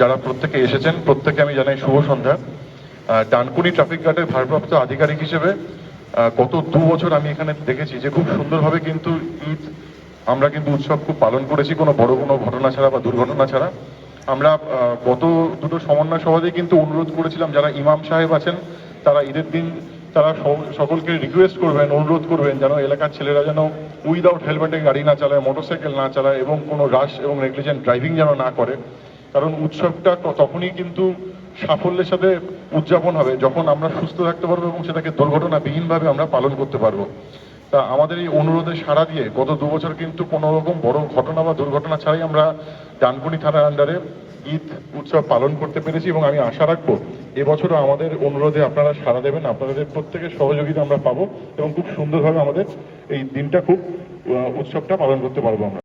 যারা প্রত্যেকে এসেছেন, প্রত্যেকে আমি জানাই শুভ সন্ধ্যা। ডানকুনি ট্রাফিক গার্ডের ভারপ্রাপ্ত আধিকারিক হিসেবে গত দু বছর আমি এখানে দেখেছি যে খুব সুন্দরভাবে কিন্তু ঈদ আমরা কিন্তু উৎসব খুব পালন করেছি, কোনো বড় কোনো ঘটনা ছাড়া বা দুর্ঘটনা ছাড়া। আমরা গত দুটো সমন্বয় সভাতেই কিন্তু অনুরোধ করেছিলাম, যারা ইমাম সাহেব আছেন, তারা ঈদের দিন তারা সকলকে রিকোয়েস্ট করবেন, অনুরোধ করবেন যেন এলাকার ছেলেরা যেন উইদাউট হেলমেটে গাড়ি না চালায় মোটরসাইকেল না চালায় এবং কোনো রাশ এবং নেগলিজেন্ট ড্রাইভিং যেন না করে। কারণ উৎসবটা তখনই কিন্তু সাফল্যের সাথে উদযাপন হবে, যখন আমরা সুস্থ থাকতে পারব এবং সেটাকে দুর্ঘটনাবিহীনভাবে আমরা পালন করতে পারব। তা আমাদের এই অনুরোধে সাড়া দিয়ে গত দু বছর কিন্তু কোনো রকম বড় ঘটনা বা দুর্ঘটনা ছাড়াই আমরা ডানকুনি থানার আন্ডারে ঈদ উৎসব পালন করতে পেরেছি এবং আমি আশা রাখব এবছরও আমাদের অনুরোধে আপনারা সাড়া দেবেন, আপনাদের প্রত্যেকের সহযোগিতা আমরা পাবো এবং খুব সুন্দরভাবে আমাদের এই দিনটা খুব উৎসবটা পালন করতে পারব আমরা।